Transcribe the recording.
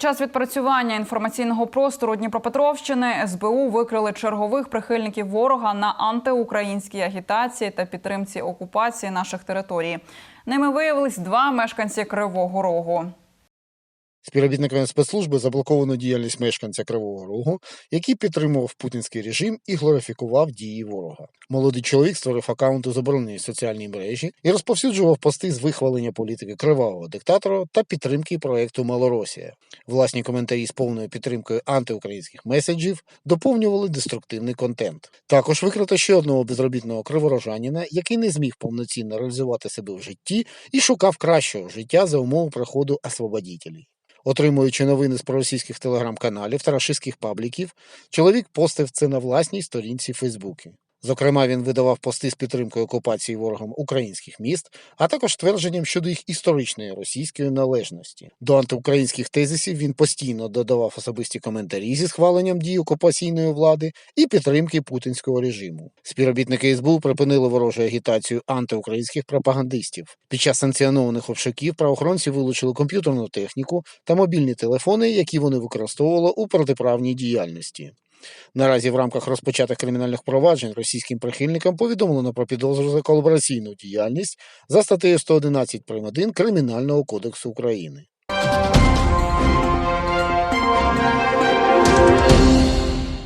Час відпрацювання інформаційного простору Дніпропетровщини СБУ викрили чергових прихильників ворога на антиукраїнській агітації та підтримці окупації наших територій. Ними виявились два мешканці Кривого Рогу. Співробітниками спецслужби заблоковано діяльність мешканця Кривого Рогу, який підтримував путінський режим і глорифікував дії ворога. Молодий чоловік створив аккаунт у забороненій соціальній мережі і розповсюджував пости з вихвалення політики кривавого диктатора та підтримки проекту Малоросія. Власні коментарі з повною підтримкою антиукраїнських меседжів доповнювали деструктивний контент. Також викрито ще одного безробітного криворожанина, який не зміг повноцінно реалізувати себе в житті і шукав кращого життя за умови приходу освободітелів. Отримуючи новини з проросійських телеграм-каналів та рашистських пабліків, чоловік постив це на власній сторінці Фейсбуці. Зокрема, він видавав пости з підтримкою окупації ворогом українських міст, а також твердженням щодо їх історичної російської належності. До антиукраїнських тезисів він постійно додавав особисті коментарі зі схваленням дій окупаційної влади і підтримки путінського режиму. Співробітники СБУ припинили ворожу агітацію антиукраїнських пропагандистів. Під час санкціонованих обшуків правоохоронці вилучили комп'ютерну техніку та мобільні телефони, які вони використовували у протиправній діяльності. Наразі в рамках розпочатих кримінальних проваджень російським прихильникам повідомлено про підозру за колабораційну діяльність за статтею 111 прим. 1 Кримінального кодексу України.